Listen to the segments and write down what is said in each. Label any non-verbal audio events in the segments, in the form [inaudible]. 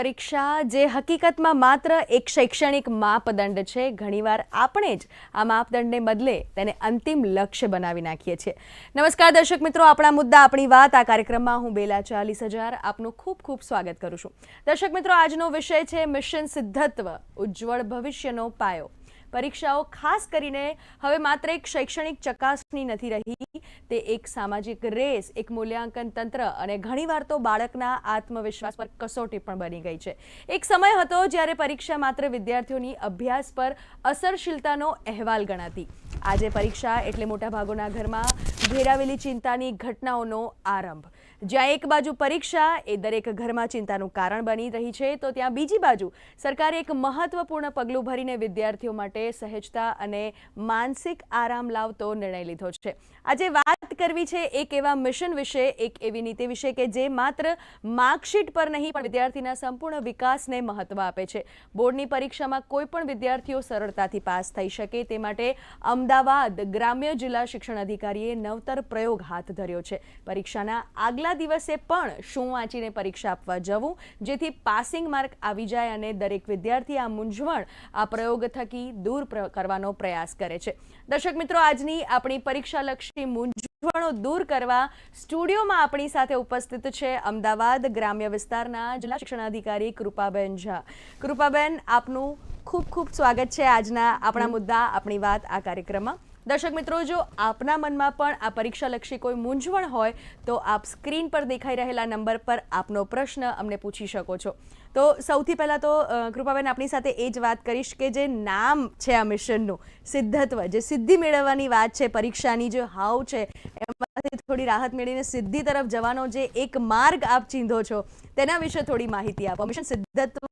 પરીક્ષા જે હકીકતમાં માત્ર એક શૈક્ષણિક માપદંડ છે, ઘણીવાર આપણે જ આ માપદંડને બદલે તેને અંતિમ લક્ષ્ય બનાવી નાખીએ છીએ. નમસ્કાર દર્શક મિત્રો, આપણા મુદ્દા, આપણી વાત. આ કાર્યક્રમમાં હું બેલા ચાલીસ હજાર આપનું ખૂબ ખૂબ સ્વાગત કરું છું. દર્શક મિત્રો, આજનો વિષય છે મિશન સિદ્ધત્વ, ઉજ્જવળ ભવિષ્યનો પાયો. પરીક્ષાઓ ખાસ કરીને હવે માત્ર એક શૈક્ષણિક ચકાસણી નથી રહી, તે એક સામાજિક રેસ, એક મૂલ્યાંકન તંત્ર અને ઘણીવાર તો બાળકના આત્મવિશ્વાસ પર કસોટી પણ બની ગઈ છે. એક સમય હતો જ્યારે પરીક્ષા માત્ર વિદ્યાર્થીઓની અભ્યાસ પર અસરશીલતાનો અહેવાલ ગણાતી. આજે પરીક્ષા એટલે મોટાભાગોના ઘરમાં ઘેરાવેલી ચિંતાની ઘટનાઓનો આરંભ. જ્યાં એક બાજુ પરીક્ષા એ દરેક ઘરમાં ચિંતાનું કારણ બની રહી છે, તો ત્યાં બીજી બાજુ સરકારે એક મહત્વપૂર્ણ પગલું ભરીને વિદ્યાર્થીઓ માટે સહેજતા અને માનસિક આરામ લાવતો નિર્ણય લીધો છે. આજે વાત કરવી છે એક એવા મિશન વિશે, એક એવી નીતિ વિશે કે જે માત્ર માર્કશીટ પર નહીં, પણ વિદ્યાર્થીના સંપૂર્ણ વિકાસને મહત્વ આપે છે. બોર્ડની પરીક્ષામાં કોઈ પણ વિદ્યાર્થીઓ સરળતાથી પાસ થઈ શકે તે માટે અમદાવાદ ગ્રામ્ય જિલ્લા શિક્ષણ અધિકારીએ નવતર પ્રયોગ હાથ ધર્યો છે. પરીક્ષાના આગલા દિવસે પણ શું વાંચીને પરીક્ષા આપવા જવું, જેથી પાસિંગ માર્ક આવી જાય અને દરેક વિદ્યાર્થી આ મૂંઝવણ, આ પ્રયોગ થકી દૂર કરવાનો પ્રયાસ કરે છે. દર્શક મિત્રો, આજની આપણી પરીક્ષાલક્ષી મૂંઝવણો દૂર કરવા સ્ટુડિયોમાં આપણી સાથે ઉપસ્થિત છે અમદાવાદ ગ્રામ્ય વિસ્તારના જિલ્લા શિક્ષણાધિકારી કૃપાબેન ઝા. કૃપાબેન, આપનું ખૂબ ખૂબ સ્વાગત છે આજના આપણા મુદ્દા, આપણી વાત આ કાર્યક્રમમાં. દર્શક મિત્રો, જો આપના મનમાં પણ આ પરીક્ષાલક્ષી કોઈ મૂંઝવણ હોય, તો આપ સ્ક્રીન પર દેખાઈ રહેલા નંબર પર આપનો પ્રશ્ન અમને પૂછી શકો છો. તો સૌથી પહેલાં તો કૃપાબેન આપણી સાથે એ જ વાત કરીશ કે જે નામ છે આ મિશનનું, સિદ્ધત્વ, જે સિદ્ધિ મેળવવાની વાત છે, પરીક્ષાની જે હાવ છે, એમાંથી થોડી રાહત મેળવીને સિદ્ધિ તરફ જવાનો જે એક માર્ગ આપ ચીંધો છો, તેના વિશે થોડી માહિતી આપો. મિશન સિદ્ધત્વ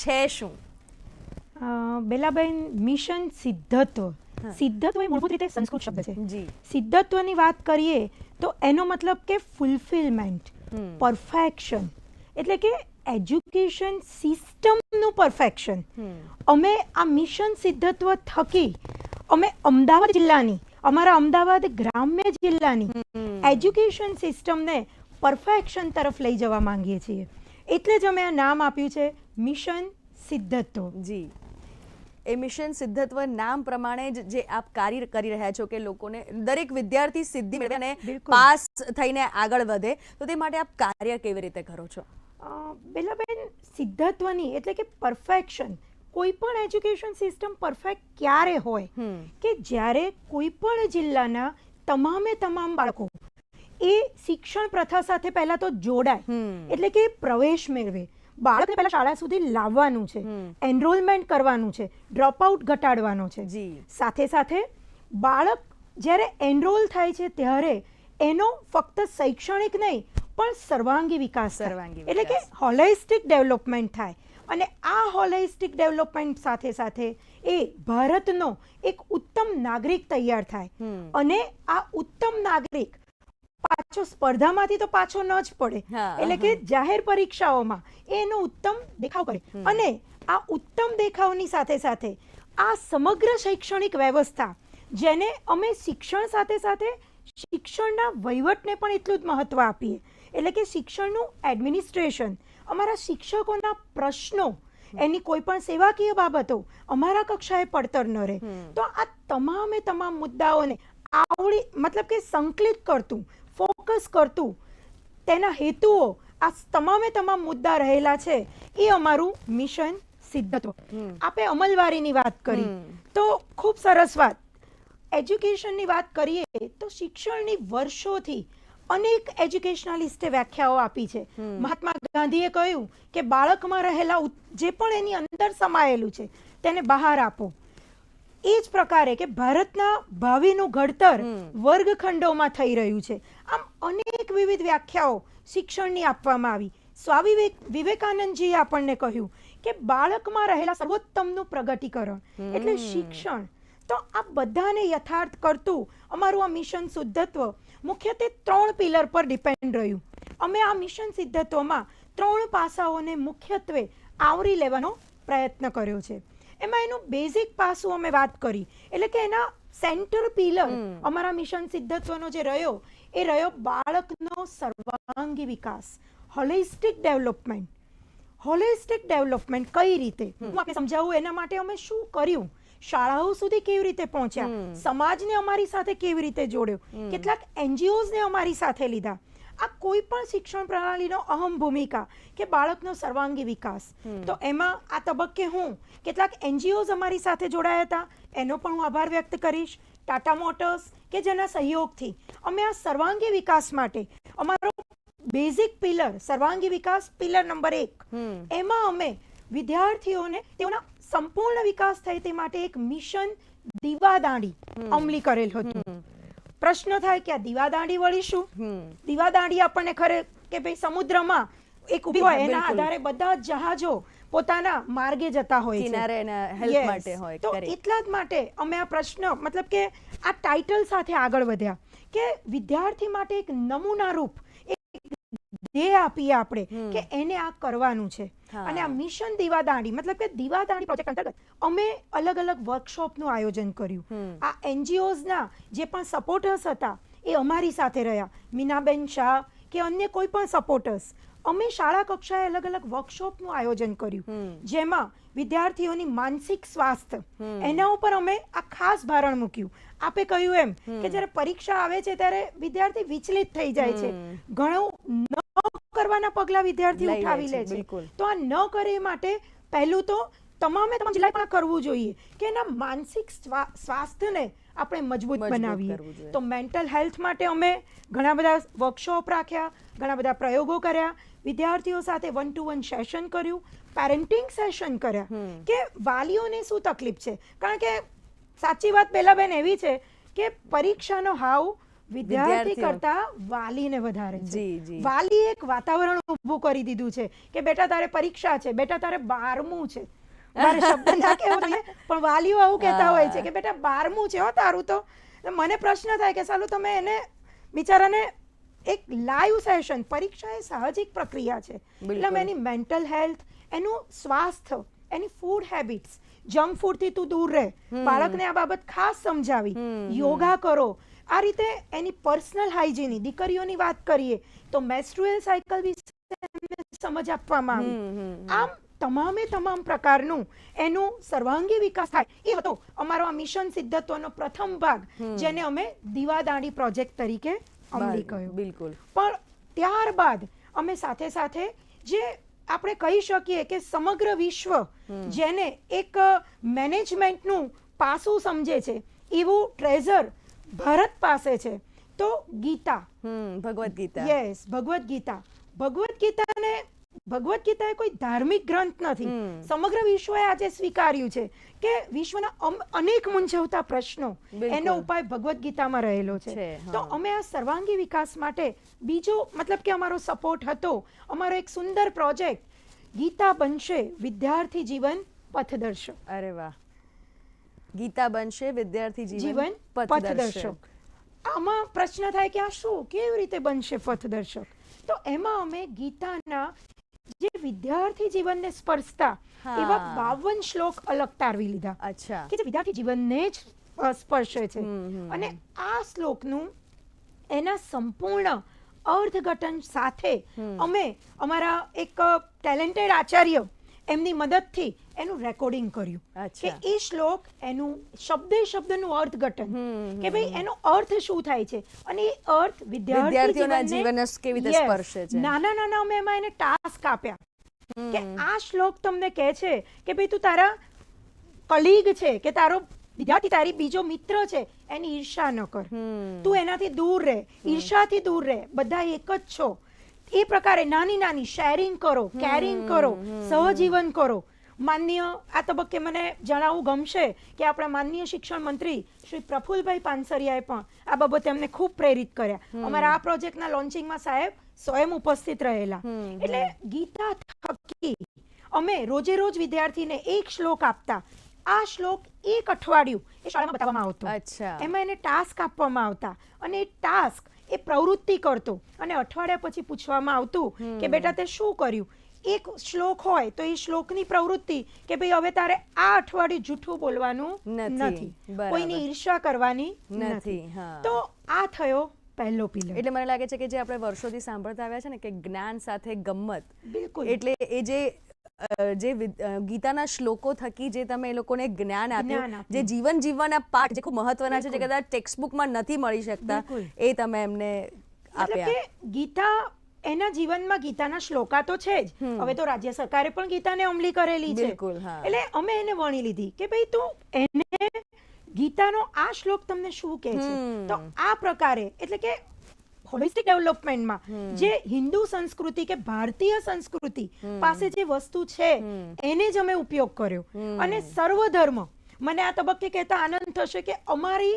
છે શું? બેલાબેન, મિશન સિદ્ધત્વ. સિદ્ધત્વ એ મૂળભૂત રીતે સંસ્કૃત શબ્દ છે. સિદ્ધત્વની વાત કરીએ તો એનો મતલબ કે ફૂલફિલમેન્ટ પરફેક્શન એટલે કે એજ્યુકેશન સિસ્ટમનું પરફેક્શન અમે આ મિશન સિદ્ધત્વ થકી અમે અમદાવાદ જિલ્લાની અમારા અમદાવાદ ગ્રામ્ય જિલ્લાની એજ્યુકેશન સિસ્ટમને પરફેક્શન તરફ લઈ જવા માંગીએ છીએ. એટલે જ અમે આ નામ આપ્યું છે મિશન સિદ્ધત્વ. જી. એ મિશન સિદ્ધત્વ નામ પ્રમાણે જ જે આપ કાર્ય કરી રહ્યા છો કે લોકોને દરેક વિદ્યાર્થી સિદ્ધિ મેળવે અને પાસ થઈને આગળ વધે તો તે માટે આપ કાર્ય કેવી રીતે કરો છો? બેલાબેન સિદ્ધત્વની એટલે કે પરફેક્શન કોઈ પણ એજ્યુકેશન સિસ્ટમ પરફેક્ટ ક્યારે હોય. કે જ્યારે કોઈ પણ જિલ્લાના તમામે તમામ બાળકો એ શિક્ષણ પ્રથા સાથે પહેલા તો જોડાય. એટલે કે પ્રવેશ મેળવે. બાળકને પહેલા શાળા સુધી લાવવાનું છે. એનરોલમેન્ટ કરવાનું છે. ડ્રોપઆઉટ ઘટાડવાનો છે. સાથે સાથે બાળક જ્યારે એનરોલ થાય છે ત્યારે એનો ફક્ત શૈક્ષણિક નહીં પણ સર્વાંગી વિકાસ સર્વાંગી એટલે કે. હોલિસ્ટિક ડેવલપમેન્ટ થાય. અને આ હોલિસ્ટિક ડેવલપમેન્ટ સાથે સાથે એ ભારતનો એક ઉત્તમ નાગરિક તૈયાર થાય. અને આ ઉત્તમ નાગરિક પાછો સ્પર્ધામાંથી તો પાછો ન જ પડે. એટલે કે જાહેર પરીક્ષાઓમાં એનો ઉત્તમ દેખાવ કરે. અને આ ઉત્તમ દેખાવની સાથે સાથે આ સમગ્ર શૈક્ષણિક વ્યવસ્થા જેને અમે શિક્ષણ સાથે સાથે શિક્ષણના વહીવટને પણ એટલું જ મહત્ત્વ આપીએ. એટલે કે શિક્ષણનું એડમિનિસ્ટ્રેશન અમારા શિક્ષકોના પ્રશ્નો એની કોઈ પણ સેવાકીય બાબતો અમારા કક્ષાએ પડતર ન રહે. તો આ તમામે તમામ મુદ્દાઓને આવડી મતલબ કે સંકલિત કરતું ફોકસ કરતું. તેના હેતુઓ આ તમામે તમામ મુદ્દા રહેલા છે. એ અમારું મિશન સિદ્ધત્વ હમ. આપે અમલવારીની વાત કરી. તો ખૂબ સરસ વાત. એજ્યુકેશનની વાત કરીએ તો શિક્ષણની વર્ષોથી અનેક એજ્યુકેશનલિસ્ટે વ્યાખ્યાઓ આપી છે. મહાત્મા ગાંધીએ કહ્યું કે બાળકમાં રહેલા જે પણ એની અંદર સમાયેલું છે તેને બહાર આપો. એ જ પ્રકારે કે ભારતના ભાવિનું ઘડતર વર્ગખંડોમાં થઈ રહ્યું છે. આમ અનેક વિવિધ વ્યાખ્યાઓ શિક્ષણની આપવામાં આવી. સ્વામી વિવેકાનંદજીએ આપણને કહ્યું કે બાળકમાં રહેલા સર્વોત્તમનું પ્રગટીકરણ એટલે શિક્ષણ. તો આ બધાને યથાર્થ કરતું અમારું આ મિશન શુદ્ધત્વ મુખ્યત્વે ત્રણ પિલર પર ડિપેન્ડ રહ્યું. અમે આ મિશન સિદ્ધત્વમાં ત્રણ પાસાઓને મુખ્યત્વે આવરી લેવાનો પ્રયત્ન કર્યો છે. એમાં એનું બેઝિક પાસું અમે વાત કરી. એટલે કે એના સેન્ટર પિલર અમારા મિશન સિદ્ધત્વનો જે રહ્યો એ રહ્યો બાળકનો સર્વાંગી વિકાસ. હોલિસ્ટિક ડેવલપમેન્ટ હોલિસ્ટિક ડેવલપમેન્ટ કઈ રીતે? હું આપણે સમજાવું એના માટે અમે શું કર્યું? શાળાઓ સુધી કેવી રીતે પહોંચ્યા? સમાજને અમારી સાથે કેવી રીતે જોડ્યો? કેટલાક એનજીઓઝને અમારી સાથે લીધા. આ કોઈ પણ શિક્ષણ પ્રણાલીનો અહમ ભૂમિકા કે બાળકનો સર્વાંગી વિકાસ. તો એમાં આ તબક્કે હું કેટલાક એનજીઓઝ અમારી સાથે જોડાયા હતા. એનો પણ હું આભાર વ્યક્ત કરીશ. ટાટા મોટર્સ કે જેના સહયોગથી અમે આ સર્વાંગી વિકાસ માટે અમારો બેઝિક પિલર સર્વાંગી વિકાસ પિલર નંબર એક. એમાં અમે વિદ્યાર્થીઓને તેઓના સંપૂર્ણ વિકાસ થાય તે માટે એક મિશન દીવાદાંડી અમલી કરેલ હતું. પ્રશ્ન થાય કે આ દીવાદાંડી વળીશું દીવાદાંડી આપણને ખરે કે ભાઈ સમુદ્રમાં એક ઊભી એના આધારે બધા જહાજો પોતાના માર્ગે જતા હોય છે. Yes. માટે હોય, તો એટલા જ માટે અમે આ પ્રશ્ન મતલબ કે આ ટાઇટલ સાથે આગળ વધ્યા કે વિદ્યાર્થી માટે એક નમૂના રૂપ ધ્યેય આપીએ આપણે કે એને આ કરવાનું છે. અને આ મિશન દીવાદાંડી મતલબ કે દીવાદાંડી પ્રોજેક્ટ અંતર્ગત અમે અલગ અલગ વર્કશોપનું આયોજન કર્યું. આ એનજીઓઝના જે પણ સપોર્ટર્સ હતા એ અમારી સાથે રહ્યા. મીનાબેન શાહ કે અન્ય કોઈ પણ સપોર્ટર્સ અમે શાળા કક્ષાએ અલગ અલગ વર્કશોપનું આયોજન કર્યું. જેમાં વિદ્યાર્થીઓની માનસિક સ્વાસ્થ્ય એના ઉપર અમે આ ખાસ ભારણ મૂક્યું. આપે કહ્યું એમ કે જ્યારે પરીક્ષા આવે છે ત્યારે વિદ્યાર્થી વિચલિત થઈ જાય છે. ઘણું ન કરવાના પગલા વિદ્યાર્થી ઉઠાવી લે છે. તો આ ન કરે માટે પહેલું તો તમામે તમામ જિલ્લાએ પણ કરવું જોઈએ કે એના માનસિક સ્વા- સ્વાસ્થ્યને આપણે મજબૂત બનાવીએ. તો મેન્ટલ હેલ્થ માટે અમે ઘણા બધા વર્કશોપ રાખ્યા ઘણા બધા પ્રયોગો કર્યા. વિદ્યાર્થીઓ સાથે વન ટુ વન સેશન કર્યું પેરેન્ટિંગ સેશન કર્યા. કે વાલીઓને શું તકલીફ છે? કારણ કે સાચી વાત પહેલા બેન એવી છે કે પરીક્ષાનો હાવ વિદ્યાર્થી કરતા વાલીને વધારે છે. વાલી એક વાતાવરણ ઊભું કરી દીધું છે કે બેટા તારે પરીક્ષા છે બેટા તારે બારમું છે. મારે શબ્દ ના કેવો જોઈએ પણ વાલીઓ આવું કહેતા હોય છે કે બેટા બારમું છે હો તારું તો. મને પ્રશ્ન થાય કે સાલું તમે એને બિચારાને એક લાઈવ સેશન પરીક્ષા એ સાહજિક પ્રક્રિયા છે. એટલે એની મેન્ટલ હેલ્થ એનું સ્વાસ્થ્ય એની ફૂડ હેબિટ્સ જંક ફૂડથી તું દૂર રહે. બાળકને આ બાબત ખાસ સમજાવી. યોગા કરો આ રીતે એની પર્સનલ હાઇજીની દીકરીઓની વાત કરીએ તો મેસ્ટ્રુઅલ સાયકલ વિશે સમજ આપવામાં આવી. આમ તમામે તમામ પ્રકારનું એનું સર્વાંગી વિકાસ થાય. એ હતો અમારો આ મિશન સિદ્ધત્વનો પ્રથમ ભાગ જેને અમે દીવાદાંડી પ્રોજેક્ટ તરીકે અમલી કહ્યું બિલકુલ. પણ ત્યારબાદ અમે સાથે સાથે જે આપણે કહી શકીએ કે સમગ્ર વિશ્વ જેને એક મેનેજમેન્ટનું પાસું સમજે છે એવું ટ્રેઝર ભારત પાસે છે. તો ગીતા. ભગવદ્ ગીતા. યસ ભગવદ્ ગીતા. ભગવદ્ ગીતાને ભગવદ્ ગીતા એ કોઈ ધાર્મિક ગ્રંથ નથી. સમગ્ર વિશ્વએ આજે સ્વીકાર્યું છે કે વિશ્વના અનેક મૂંઝવતા પ્રશ્નો એનો ઉપાય ભગવદ્ ગીતામાં રહેલો છે. છે, તો અમે આ સર્વાંગી વિકાસ માટે બીજો મતલબ કે અમારો સપોર્ટ હતો અમારો એક સુંદર પ્રોજેક્ટ ગીતા બનશે વિદ્યાર્થી જીવન પથદર્શક. અરે વાહ. ગીતા બનશે વિદ્યાર્થી જીવન પથદર્શક. આમાં પ્રશ્ન થાય કે આ શું કેવી રીતે બનશે પથદર્શક? તો એમાં અમે ગીતાના જે વિદ્યાર્થી જીવનને સ્પર્શતા એવા બાવન શ્લોક અલગ તારવી લીધા. અચ્છા. કે જે વિદ્યાર્થી જીવનને જ સ્પર્શે છે. અને આ શ્લોકનું એના સંપૂર્ણ અર્થઘટન સાથે અમે અમારા એક ટેલેન્ટેડ આચાર્ય એમની મદદથી એનું રેકોર્ડિંગ કર્યું. કે એ શ્લોક એનું શબ્દે શબ્દનું અર્થઘટન. કે ભાઈ એનો અર્થ શું થાય છે? અને એ અર્થ વિદ્યાર્થીઓના જીવનને- કેવી રીતે સ્પર્શે છે. નાના નાના અમે એમાં એને ટાસ્ક આપ્યા. કે આ શ્લોક તમને કહે છે કે ભાઈ તું તારા કલીગ છે કે તારો વિદ્યાર્થી તારી બીજો મિત્ર છે એની ઈર્ષા ન કર. તું એનાથી દૂર રહે. ઈર્ષાથી દૂર રહે. બધા એક જ છો. એ પ્રકારે નાની નાની શેરિંગ કરો કેરિંગ કરો સહજીવન કરો. માનનીય આ તબક્કે મને જણાવવું ગમશે કે આપણા માનનીય શિક્ષણ મંત્રી શ્રી પ્રફુલભાઈ પાનસરિયાએ પણ આ બાબતે અમને ખૂબ પ્રેરિત કર્યા. અમારા આ પ્રોજેક્ટના લોન્ચિંગમાં સાહેબ સ્વયં ઉપસ્થિત રહેલા. એટલે ગીતા થકી અમે રોજે રોજ વિદ્યાર્થીને એક શ્લોક આપતા. આ શ્લોક એક અઠવાડિયું એ શાળામાં બતાવવામાં આવતો. એમાં એને ટાસ્ક આપવામાં આવતા. અને એ ટાસ્ક એ પ્રવૃત્તિ કરતો. અને અઠવાડિયા પછી પૂછવામાં આવતું કે બેટા તે શું કર્યું? એક શ્લોક હોય તો એ શ્લોકની પ્રવૃત્તિ કે ભાઈ હવે તારે આ અઠવાડિયું જૂઠું બોલવાનું નથી. કોઈની ઈર્ષા કરવાની નથી, તો આ થયો પહેલો પિલર એટલે મને લાગે છે કે જે આપણે વર્ષોથી સાંભળતા આવ્યા છે ને કે જ્ઞાન સાથે ગમ્મત બિલકુલ. એટલે એ જે જે ગીતાના શ્લોકો થકી જે તમે એ લોકોને જ્ઞાન આપ્યું. જે જીવન જીવવાના પાઠ જે ખૂબ મહત્વના છે જે કદાચ ટેક્સ્ટ બુકમાં નથી મળી શકતા એ તમે એમને આપ્યા. કે ગીતા એના જીવનમાં ગીતાના શ્લોકા તો છે જ. હવે તો રાજ્ય સરકારે પણ ગીતાને અમલી કરેલી છે. એટલે અમે એને વણી લીધી કે ભાઈ તું એને ગીતાનો આ શ્લોક તમને શું કહે છે? તો આ પ્રકારે એટલે કે હોલિસ્ટિક ડેવલપમેન્ટમાં જે હિન્દુ સંસ્કૃતિ કે ભારતીય સંસ્કૃતિ પાસે જે વસ્તુ છે એને જ અમે ઉપયોગ કર્યો. અને સર્વધર્મ મને આ તબક્કે કહેતા આનંદ થશે કે અમારી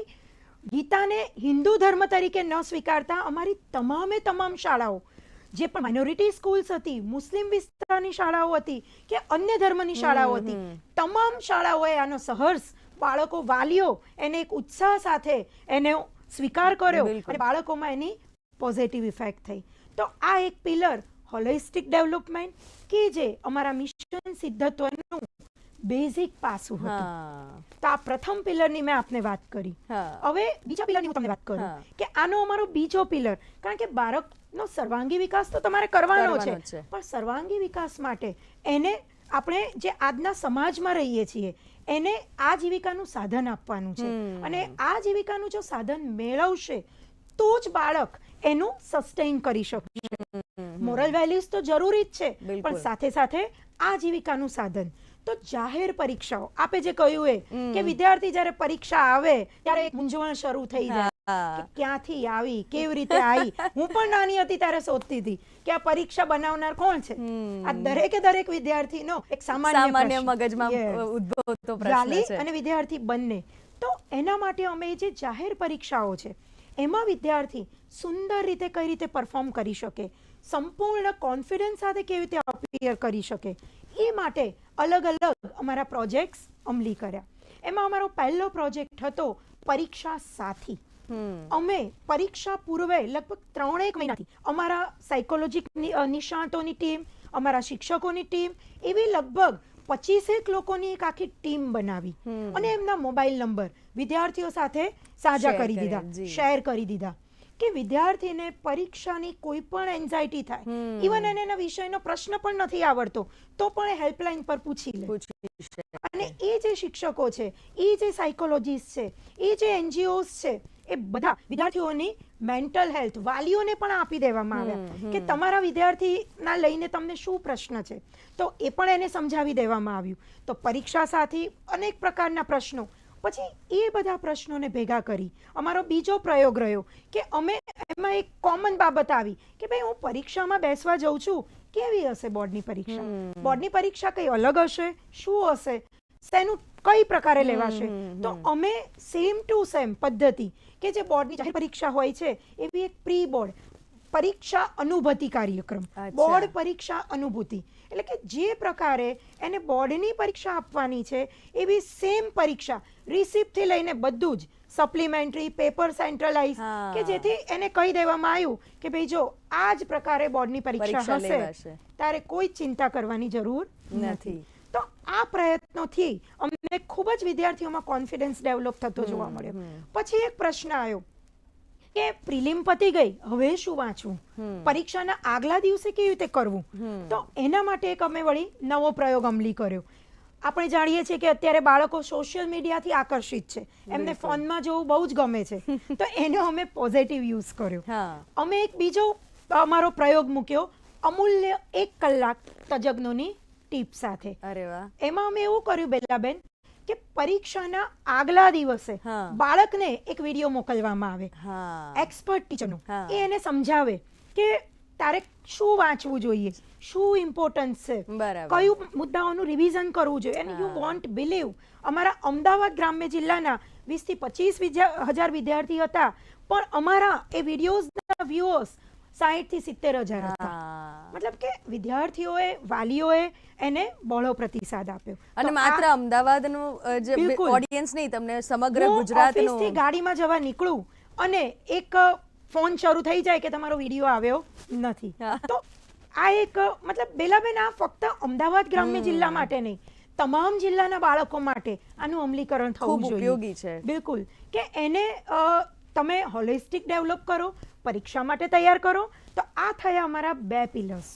ગીતાને હિન્દુ ધર્મ તરીકે ન સ્વીકારતા અમારી તમામે તમામ શાળાઓ જે પણ માઇનોરિટી સ્કૂલ્સ હતી મુસ્લિમ વિસ્તારની શાળાઓ હતી કે અન્ય ધર્મની શાળાઓ હતી તમામ શાળાઓએ આનો સહર્ષ બાળકો વાલીઓ એને એક ઉત્સાહ સાથે એને સ્વીકાર કર્યો અને બાળકોમાં એની પોઝિટિવ ઇફેક્ટ થઈ. તો આ એક પિલર હોલિસ્ટિક ડેવલપમેન્ટ કે જે અમારા મિશન સિદ્ધત્વનું બેઝિક પાસું હતું. તો આ પ્રથમ પિલરની મેં આપને વાત કરી. હવે બીજા પિલરની હું તમને વાત કરું કે આનો અમારો બીજો પિલર કારણ કે બાળકનો સર્વાંગી વિકાસ તો તમારે કરવાનો છે. પણ સર્વાંગી વિકાસ માટે એને આપણે જે આજના સમાજમાં રહીએ છીએ એને આ જીવિકાનું સાધન આપવાનું છે. અને આ જીવિકાનું જો સાધન મેળવશે તો જ બાળક એનું સસ્ટેઇન કરી શકશે મોરલ વેલ્યુઝ તો જરૂરી જ છે પણ સાથે સાથે આજીવિકાનું સાધન. તો જાહેર પરીક્ષાઓ આપે જે કહ્યું એ કે વિદ્યાર્થી જ્યારે પરીક્ષા આવે ત્યારે એક મૂંઝવણ શરૂ થઈ જાય. ક્યાંથી આવી કેવી રીતે આવી? હું પણ નાની હતી ત્યારે શોધતી હતી કે આ પરીક્ષા બનાવનાર કોણ છે? આ દરેકે દરેક વિદ્યાર્થીનો એક સામાન્ય સામાન્ય મગજમાં ઉદ્ભવતો પ્રશ્ન છે. અને વિદ્યાર્થી બંને. તો એના માટે અમે જે જાહેર પરીક્ષાઓ છે એમાં વિદ્યાર્થી સુંદર રીતે કઈ રીતે પરફોર્મ કરી શકે? સંપૂર્ણ કોન્ફિડન્સ સાથે કેવી રીતે અપિયર કરી શકે? એ માટે અલગ અલગ અમારા પ્રોજેક્ટ્સ અમલી કર્યા. એમાં અમારો પહેલો પ્રોજેક્ટ હતો પરીક્ષા સાથી. અમે પરીક્ષા પૂર્વે લગભગ ત્રણેક મહિનાથી અમારા સાયકોલોજી નિષ્ણાતોની ટીમ અમારા શિક્ષકોની ટીમ એવી લગભગ પચીસેક લોકોની એક આખી ટીમ બનાવી. અને એમના મોબાઈલ નંબર વિદ્યાર્થીઓ સાથે સાજા કરી દીધા શેર કરી દીધા. કે વિદ્યાર્થીને પરીક્ષાની કોઈ પણ એન્ઝાયટી થાય. ઇવન એને એના વિષયનો પ્રશ્ન પણ નથી આવડતો તો પણ એ હેલ્પલાઇન પર પૂછી લે. અને એ જે શિક્ષકો છે એ જે સાયકોલોજીસ્ટ છે એ જે એનજીઓસ છે એ બધા વિદ્યાર્થીઓની મેન્ટલ હેલ્થ વાલીઓને પણ આપી દેવામાં આવ્યા કે તમારા વિદ્યાર્થીના લઈને તમને શું પ્રશ્ન છે? તો એ પણ એને સમજાવી દેવામાં આવ્યું. તો પરીક્ષા સાથી અનેક પ્રકારના પ્રશ્નો. પછી એ બધા પ્રશ્નોને ભેગા કરી. અમારો બીજો પ્રયોગ રહ્યો કે અમે એમાં એક કોમન બાબત આવી કે ભાઈ હું પરીક્ષામાં બેસવા જઉં છું કેવી હશે બોર્ડની પરીક્ષા? બોર્ડની પરીક્ષા કઈ અલગ હશે? શું હશે? શેનું કઈ પ્રકારે લેવાશે? તો અમે સેમ ટુ સેમ પદ્ધતિ કે જે બોર્ડની જાહેર પરીક્ષા હોય છે એવી એક પ્રી બોર્ડ પરીક્ષા અનુભૂતિ કાર્યક્રમ બોર્ડ પરીક્ષા અનુભૂતિ એટલે કે જે પ્રકારે એને બોર્ડની પરીક્ષા આપવાની છે એવી સેમ પરીક્ષા રિસિપ્ટથી લઈને બધું જ સપ્લિમેન્ટરી પેપર સેન્ટ્રલાઇઝ કે જેથી એને કહી દેવામાં આવ્યું કે ભાઈ જો આ જ પ્રકારે બોર્ડની પરીક્ષા હશે. તારે કોઈ ચિંતા કરવાની જરૂર નથી. આ પ્રયત્નોથી અમને ખૂબ જ વિદ્યાર્થીઓમાં કોન્ફિડન્સ ડેવલપ થતો જોવા મળ્યો. પછી એક પ્રશ્ન આવ્યો કે પ્રિલિમ પતી ગઈ હવે શું વાંચવું? પરીક્ષાના આગલા દિવસે કેવી રીતે કરવું? તો એના માટે એક અમે વળી નવો પ્રયોગ અમલી કર્યો. આપણે જાણીએ છીએ કે અત્યારે બાળકો સોશિયલ મીડિયાથી આકર્ષિત છે. એમને ફોનમાં જોવું બહુ જ ગમે છે. [laughs] તો એનો અમે પોઝિટિવ યુઝ કર્યો. અમે એક બીજો અમારો પ્રયોગ મૂક્યો. અમૂલ્ય એક કલાક તજજ્ઞોની ટીપ સાથે. અરે વાહ. એમાં અમે એવું કર્યું બેલાબેન કે પરીક્ષાના આગલા દિવસે. બાળકને એક વીડિયો મોકલવામાં આવે. એક્સપર્ટ ટીચરનો એ એને સમજાવે કે તારે શું વાંચવું જોઈએ શું ઇમ્પોર્ટન્સ છે કયું મુદ્દાઓનું રિવિઝન કરવું જોઈએ. એન્ડ યુ વોન્ટ બિલીવ અમારા અમદાવાદ ગ્રામ્ય જિલ્લાના વીસથી પચીસ હજાર વિદ્યાર્થી હતા. પણ અમારા એ વિડીયોઝના વ્યૂઅર્સ સાહીઠથી સિત્તેર હજાર હતા. મતલબ કે વિદ્યાર્થીઓએ વાલીઓએ એને બહોળો પ્રતિસાદ આપ્યો. અને માત્ર અમદાવાદનું જે ઓડિયન્સ નહીં તમને સમગ્ર ગુજરાતનું ગાડીમાં જવા નીકળું અને એક ફોન શરૂ થઈ જાય કે તમારો વીડિયો આવ્યો નથી. તો આ એક મતલબ બેલાબેન આ ફક્ત અમદાવાદ ગ્રામ્ય જિલ્લા માટે નહીં તમામ જિલ્લાના બાળકો માટે આનું અમલીકરણ થવું જોઈએ. ઉપયોગી છે. બિલકુલ. કે એને તમે હોલિસ્ટિક ડેવલપ કરો પરીક્ષા માટે તૈયાર કરો તો આ થયા અમારા બે પિલર્સ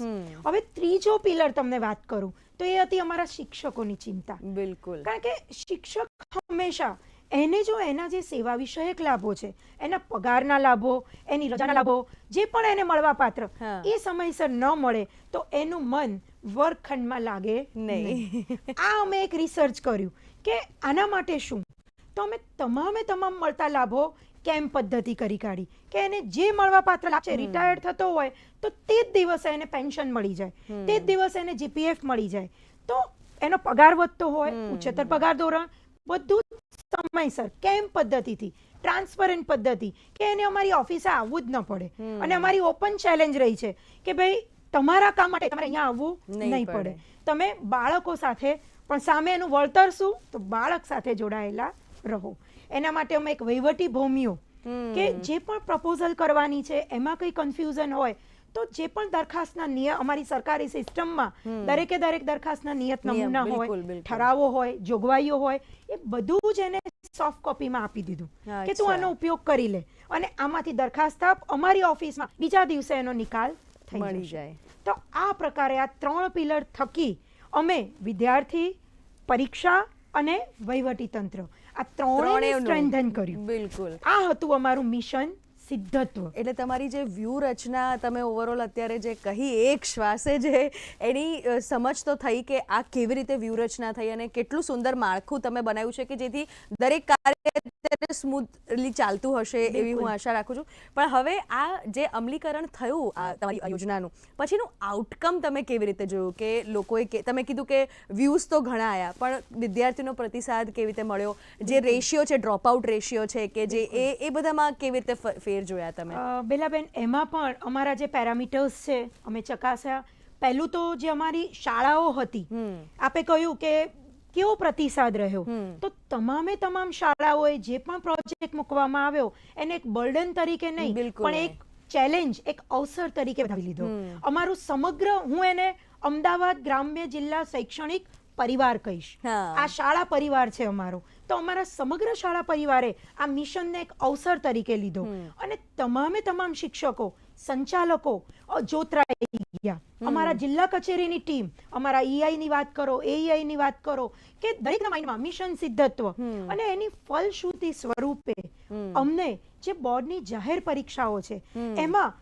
હવે ત્રીજો પિલર તમને વાત કરું તો એ હતી અમારા શિક્ષકોની ચિંતા. બિલકુલ. કારણ કે શિક્ષક હંમેશા એને જો એના જે સેવા વિષયક લાભો છે એના પગારના લાભો એની રજાના લાભો જે પણ એને મળવા પાત્ર એ સમયસર ન મળે તો એનું મન વર્ગખંડમાં લાગે નહીં. નહીં. આ અમે એક રિસર્ચ કર્યું કે આના માટે શું? તો અમે તમામે તમામ મળતા લાભો કેમ્પ પદ્ધતિ કરી કાઢી? કે એને જે મળવા પાત્ર લાભ છે રિટાયર્ડ થતો હોય તો તે જ દિવસે એને પેન્શન મળી જાય. તે જ દિવસે એને જીપીએફ મળી જાય. તો એનો પગાર વધતો હોય ઉચ્ચતર પગાર ધોરણ બધું સમયસર કેમ્પ પદ્ધતિથી? ટ્રાન્સપરન્ટ પદ્ધતિ કે એને અમારી ઓફિસે આવવું જ ન પડે. અને અમારી ઓપન ચેલેન્જ રહી છે કે ભાઈ તમારા કામ માટે તમારે અહીંયા આવવું નહીં. પડે. તમે બાળકો સાથે પણ સામે એનું વળતર શું? તો બાળક સાથે જોડાયેલા રહો. એના માટે અમે એક વહીવટી ભોમ્યું કે જે પણ પ્રપોઝલ કરવાની છે એમાં કંઈ કન્ફ્યુઝન હોય તો જે પણ દરખાસ્તના નિયમ અમારી સરકારી સિસ્ટમમાં દરેકે દરેક દરખાસ્તના નિયત નમૂના હોય ઠરાવો હોય જોગવાઈઓ હોય એ બધું જ એને સોફ્ટ કોપીમાં આપી દીધું કે તું. આનો ઉપયોગ કરી લે. અને આમાંથી દરખાસ્ત આપ અમારી ઓફિસમાં બીજા દિવસે એનો નિકાલ થઈ જાય. તો આ પ્રકારે આ ત્રણ પિલર થકી અમે વિદ્યાર્થી પરીક્ષા અને વહીવટી તંત્ર આ ત્રણેય. સ્ટ્રેન્થન કર્યું બિલકુલ આ હતું અમારું મિશન સિદ્ધત્વ. એટલે તમારી જે વ્યૂહરચના તમે ઓવરઓલ અત્યારે જે કહી એક શ્વાસે જે એની સમજ તો થઈ કે આ કેવી રીતે વ્યૂહરચના થઈ અને કેટલું સુંદર માળખું તમે બનાવ્યું છે કે જેથી દરેક કાર્ય સ્મૂથલી ચાલતું હશે એવી હું આશા રાખું છું. પણ હવે આ જે અમલીકરણ થયું આ તમારી યોજનાનું પછીનું આઉટકમ તમે કેવી રીતે જોયું? કે લોકોએ તમે કીધું કે વ્યૂઝ તો ઘણા આવ્યા પણ વિદ્યાર્થીનો પ્રતિસાદ કેવી રીતે મળ્યો? જે રેશિયો છે ડ્રોપ આઉટ રેશિયો છે કે જે એ એ બધામાં કેવી રીતે ફ- ફેર જોયા તમે? બેલાબેન એમાં પણ અમારા જે પેરામીટર્સ છે અમે ચકાસ્યા. પહેલું તો જે અમારી શાળાઓ હતી આપે કહ્યું કે કેવો પ્રતિસાદ રહ્યો? તો તમામે તમામ શાળાઓએ જે પણ પ્રોજેક્ટ મૂકવામાં આવ્યો એને એક બર્ડન તરીકે નહીં પણ એક ચેલેન્જ એક અવસર તરીકે લીધો. અમારું સમગ્ર હું એને અમદાવાદ ગ્રામ્ય જિલ્લા શૈક્ષણિક પરિવાર કહીશ. આ શાળા પરિવાર છે અમારો. તો અમારા સમગ્ર શાળા પરિવારે આ મિશનને એક અવસર તરીકે લીધો. અને તમામે તમામ શિક્ષકો સંચાલકો જોતરાઈ ગયા. અમારા જિલ્લા કચેરીની ટીમ અમારા ઈઆઈ ની વાત કરો AEI ની વાત કરો કે દરેકના માઇન્ડમાં મિશન સિદ્ધત્વ. અને એની ફલશ્રુતિ સ્વરૂપે અમને જે બોર્ડની જાહેર પરીક્ષાઓ છે એમાં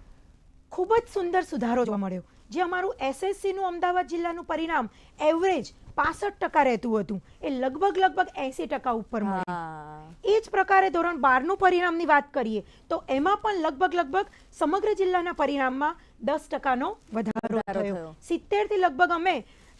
ખૂબ જ સુંદર સુધારો જોવા મળ્યો. જે અમારું એસએસસી નું અમદાવાદ જિલ્લાનું પરિણામ એવરેજ પાસઠ ટકા રહેતું હતું. એ લગભગ લગભગ એસી ટકા ઉપર મળ્યું એ જ પ્રકારે ધોરણ બારનું પરિણામની વાત કરીએ તો એમાં પણ લગભગ લગભગ સમગ્ર જિલ્લાના પરિણામમાં દસ ટકાનો વધારો થયો. સિત્તેર સિત્તેરથી લગભગ અમે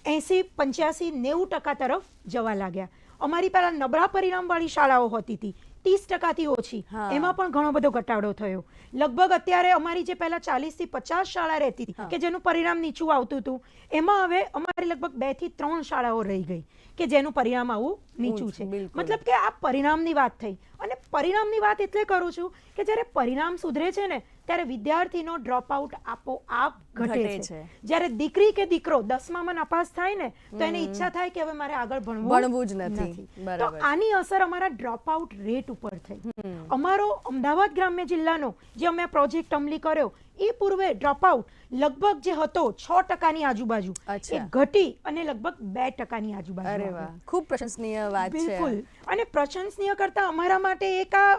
એસી પંચ્યાસી નેવું ટકા તરફ જવા લાગ્યા. અમારી પહેલાં નબળા પરિણામવાળી શાળાઓ હોતી હતી. ત્રીસ ટકાથી ઓછી. એમાં પણ ઘણો બધો ઘટાડો થયો. લગભગ અત્યારે અમારી જે પહેલા ચાલીસથી પચાસ શાળા રહેતી હતી કે જેનું પરિણામ નીચું આવતું હતું એમાં હવે અમારી લગભગ બેથી ત્રણ શાળાઓ રહી ગઈ કે જેનું પરિણામ આવું નીચું છે. મતલબ કે આ પરિણામની વાત થઈ. અને પરિણામની વાત એટલે કરું છું કે જ્યારે પરિણામ સુધરે છે ને ત્યારે વિદ્યાર્થીનો ડ્રોપ આઉટ આપોઆપ ઘટે છે. જ્યારે દીકરી કે દીકરો દસમામાં નપાસ થાય ને તો એને ઈચ્છા થાય કે હવે મારે આગળ ભણવું ભણવું જ નથી. તો આની અસર અમારા ડ્રોપ આઉટ રેટ ઉપર થઈ. અમારો અમદાવાદ ગ્રામ્ય જિલ્લાનો જે અમે પ્રોજેક્ટ અમલી કર્યો એ પૂર્વે ડ્રોપ આઉટ લગભગ જે હતો છ ટકાની આજુબાજુ. એ ઘટી અને લગભગ બે ટકાની આજુબાજુ ખૂબ પ્રશંસનીય વાત છે. બિલકુલ. અને પ્રશંસનીય કરતા અમારા માટે એક આ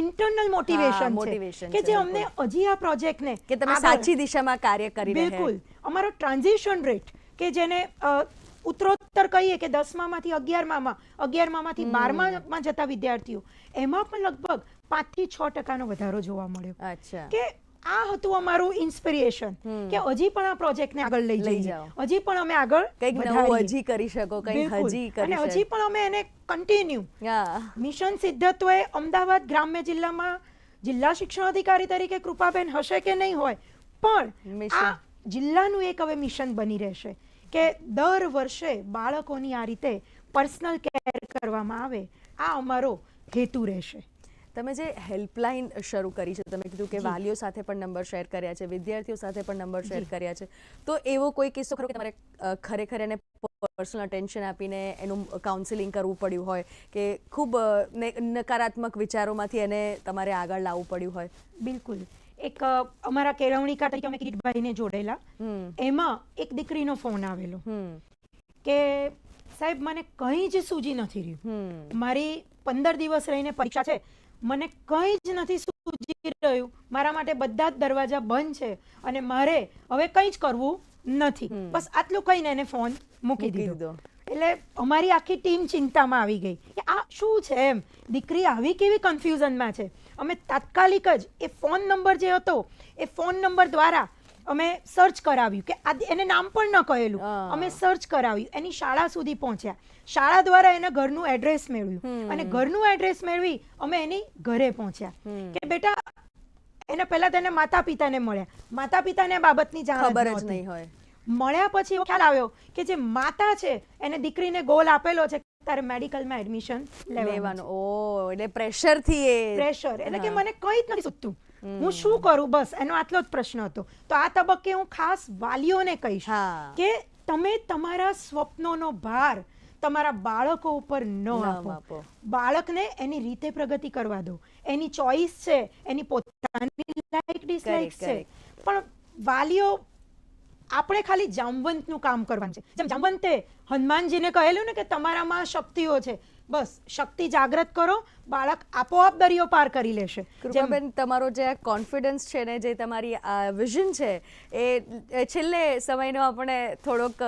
ઇન્ટરનલ મોટિવેશન છે. કે જે અમને હજી આ પ્રોજેક્ટને કે તમે સાચી દિશામાં કાર્ય કરી રહ્યા બિલકુલ. અમારો ટ્રાન્ઝિશન રેટ કે જેને ઉત્તરોત્તર કહીએ કે દસમામાંથી અગિયારમામાં અગિયારમામાંથી બારમામાં જતા વિદ્યાર્થીઓ એમાં પણ લગભગ પાંચથી છ ટકાનો વધારો જોવા મળ્યો. કે આ હતું અમારું ઇન્સ્પિરેશન કે હજી પણ આ પ્રોજેક્ટને આગળ લઈ જઈએ. હજી પણ અમે આગળ કંઈક નવું હજી કરી શકો કંઈક હજી કરી અને હજી પણ અમે એને કન્ટિન્યુ મિશન મિશન સિદ્ધત્વએ અમદાવાદ ગ્રામ્ય જિલ્લામાં જિલ્લા શિક્ષણ અધિકારી તરીકે કૃપાબેન હશે કે નહીં હોય પણ આ જિલ્લાનું એક હવે મિશન બની રહેશે કે દર વર્ષે બાળકોની આ રીતે પર્સનલ કેર કરવામાં આવે. આ અમારો હેતુ રહેશે. તમે જે હેલ્પલાઇન શરૂ કરી છે તમે કીધું કે વાલીઓ સાથે પણ નંબર શેર કર્યા છે વિદ્યાર્થીઓ સાથે પણ નંબર શેર કર્યા છે તો એવો કોઈ કિસ્સો ખરો કે તમારે ખરેખર એને પર્સનલ અટેન્શન આપીને એનું કાઉન્સિલિંગ કરવું પડ્યું હોય કે ખૂબ નકારાત્મક વિચારોમાંથી એને તમારે આગળ લાવવું પડ્યું હોય? બિલકુલ. એક અમારા કેળવણીકા તરીકે અમે કિરીટભાઈને જોડેલા. એમાં એક દીકરીનો ફોન આવેલો. કે સાહેબ મને કંઈ જ સૂજી નથી રહ્યું. મારી પંદર દિવસ રહીને પરીક્ષા છે મને કંઈ જ નથી સૂજી રહ્યું. મારા માટે બધા જ દરવાજા બંધ છે અને મારે હવે કંઈ જ કરવું નથી. બસ આટલું કહીને એને ફોન મૂકી દીધો. એટલે અમારી આખી ટીમ ચિંતામાં આવી ગઈ કે આ શું છે એમ? દીકરી આવી કેવી કન્ફ્યુઝનમાં છે? અમે તાત્કાલિક જ એ ફોન નંબર જે હતો એ ફોન નંબર દ્વારા અમે સર્ચ કરાવ્યું કે આ એને નામ પણ ન કહેલું. અમે સર્ચ કરાવ્યું. એની શાળા સુધી પહોંચ્યા. શાળા દ્વારા એના ઘરનું એડ્રેસ મેળવ્યું. અને ઘરનું એડ્રેસ મેળવી અમે એની ઘરે પહોંચ્યા. કે બેટા એને પહેલા તેને માતા પિતાને મળ્યા. માતા પિતાને બાબતની જાણ ખબર જ નહીં હોય. મળ્યા પછી ખ્યાલ આવ્યો કે જે માતા છે એને દીકરીને ગોલ આપેલો છે તારે મેડિકલમાં એડમિશન લેવાનું ઓ એટલે પ્રેશરથી એ. પ્રેશર એટલે કે મને કંઈ જ નથી સૂચતું. હું શું કરું? બસ એનો આટલો જ પ્રશ્ન હતો. તો આ તબક્કે હું ખાસ વાલીઓને કહીશ કે તમે તમારા સ્વપ્નોનો ભાર તમારા બાળકો ઉપર ન આપો. બાળકને એની રીતે પ્રગતિ કરવા દો. એની ચોઈસ છે એની પોતાની લાઈક ડિસલાઈક છે. પણ વાલીઓ આપણે ખાલી જામવંતનું કામ કરવાનું છે. જેમ જામવંતે હનુમાનજીને કહેલું ને કે તમારામાં શક્તિઓ છે. બસ શક્તિ જાગૃત કરો બાળક આપોઆપ દરિયો પાર કરી લેશે. કૃપાબેન તમારો જે કોન્ફિડન્સ છે ને જે તમારી આ વિઝન છે એ છેલ્લે સમયનો આપણે થોડોક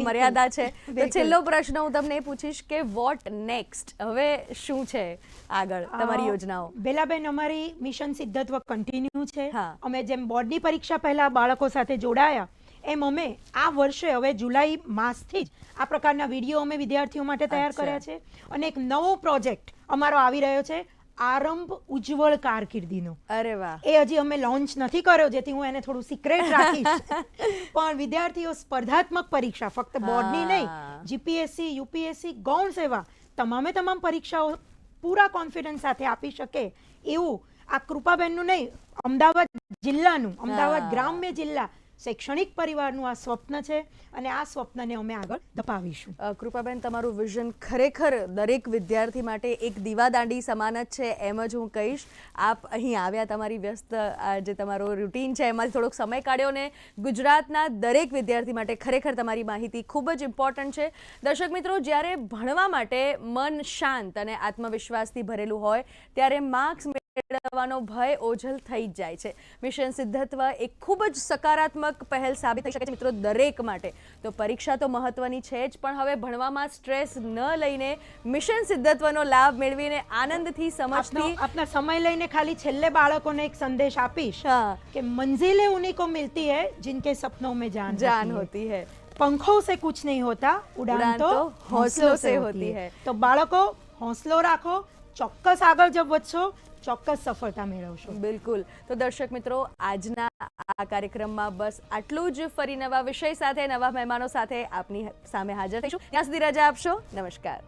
મર્યાદા છે. તો છેલ્લો પ્રશ્ન હું તમને એ પૂછીશ કે વોટ નેક્સ્ટ હવે શું છે આગળ તમારી યોજનાઓ? બેલાબેન અમારી મિશન સિદ્ધત્વ કન્ટિન્યુ છે. અમે જેમ બોર્ડની પરીક્ષા પહેલા બાળકો સાથે જોડાયા એમ અમે આ વર્ષે હવે જુલાઈ માસથી જ આ પ્રકારના વીડિયો અમે વિદ્યાર્થીઓ માટે તૈયાર કર્યા છે. અને એક નવો પ્રોજેક્ટ અમારો આવી રહ્યો છે આરંભ ઉજ્જવળ કારકિર્દીનો. અરે વાહ. એ હજી અમે લોન્ચ નથી કર્યો જેથી હું એને થોડું સિક્રેટ રાખીશ. [laughs] પણ વિદ્યાર્થીઓ સ્પર્ધાત્મક પરીક્ષા ફક્ત બોર્ડની નહીં જીપીએસસી યુપીએસસી ગૌણ સેવા તમામે તમામ પરીક્ષાઓ પૂરા કોન્ફિડન્સ સાથે આપી શકે એવું આ કૃપાબેનનું નહીં અમદાવાદ જિલ્લાનું અમદાવાદ ગ્રામ્ય જિલ્લા શૈક્ષણિક પરિવારનું આ સ્વપ્ન છે અને આ સ્વપ્નને અમે આગળ ધપાવીશું. કૃપાબેન, તમારું વિઝન ખરેખર દરેક વિદ્યાર્થી માટે એક દીવાદાંડી સમાન જ છે, એમ જ હું કહીશ. આપ અહીં આવ્યા, તમારી વ્યસ્ત જે તમારો રૂટીન છે, એમાંથી થોડોક સમય કાઢ્યો ને ગુજરાતના દરેક વિદ્યાર્થી માટે ખરેખર તમારી માહિતી ખૂબ જ ઇમ્પોર્ટન્ટ છે. દર્શક મિત્રો, જ્યારે ભણવા માટે મન શાંત અને આત્મવિશ્વાસથી ભરેલું હોય, ત્યારે માર્ક્સ કેળવવાનો ભય ઓઝલ થઈ જાય છે. મિશન સિદ્ધત્વ એ ખૂબ જ સકારાત્મક પહેલ સાબિત થઈ શકે છે મિત્રો દરેક માટે. તો પરીક્ષા તો મહત્વની છે જ પણ હવે ભણવામાં સ્ટ્રેસ ન લઈને મિશન સિદ્ધત્વનો લાભ મેળવીને આનંદથી સમજતી આપના સમય લઈને ખાલી છેલ્લે બાળકોને એક સંદેશ આપીશ કે મંઝિલે ઉની કો મિલતી હૈ જિનકે સપનો મેં જાન જાન હોતી હૈ. પંખો સે કુછ નહીં હોતા ઉડાન તો હોસલો સે હોતી હૈ. તો બાળકો હોસલો રાખો ચોક્કસ આગળ જબ વધશો ચોક્કસ સફળતા મેળવશો. બિલકુલ. તો દર્શક મિત્રો, આજના આ કાર્યક્રમમાં બસ આટલું જ. ફરી નવા વિષય સાથે, નવા મહેમાનો સાથે આપની સામે હાજર થઈશું. ત્યાં સુધી રજા આપશો. નમસ્કાર.